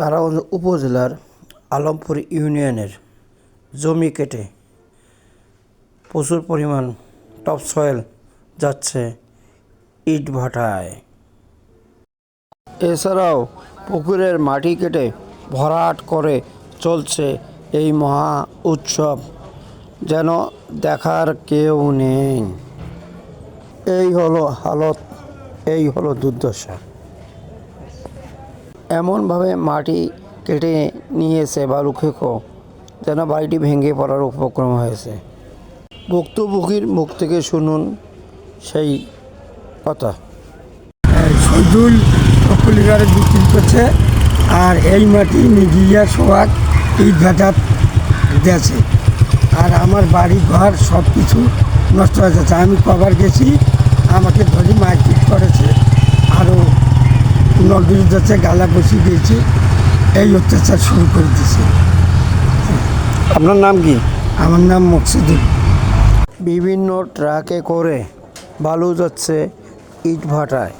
তারাগঞ্জ উপজেলার আলমপুর ইউনিয়নের জমি কেটে প্রচুর পরিমাণ টপ সয়েল যাচ্ছে ইট ভাটায় এছাড়াও পুকুরের মাটি কেটে ভরাট করে চলছে এই মহা উৎসব, যেন দেখার কেউ নেই। এই হলো হালত, এই হলো দুর্দশা। এমনভাবে মাটি কেটে নিয়েছে বালুখেকো যেন বাড়িটি ভেঙে পড়ার উপক্রম হয়েছে। ভুক্তভোগীর মুখ থেকে শুনুন সেই কথা। সজুল পকুলিগারে বিক্রি করছে আর এই মাটি মিডিয়া সোহাগ এই ভেটাত গেছে আর আমার বাড়ি ঘর সব কিছু নষ্ট হয়ে যাচ্ছে। আমি কবার গেছি, আমাকে ধরে আরও নদীর যাচ্ছে গালা বসিয়ে দিয়েছে এই অত্যাচার শুরু করে দিয়েছে। আপনার নাম কি? আমার নাম মকসিদুল। বিভিন্ন ট্রাকে করে বালু যাচ্ছে ইট ভাটায়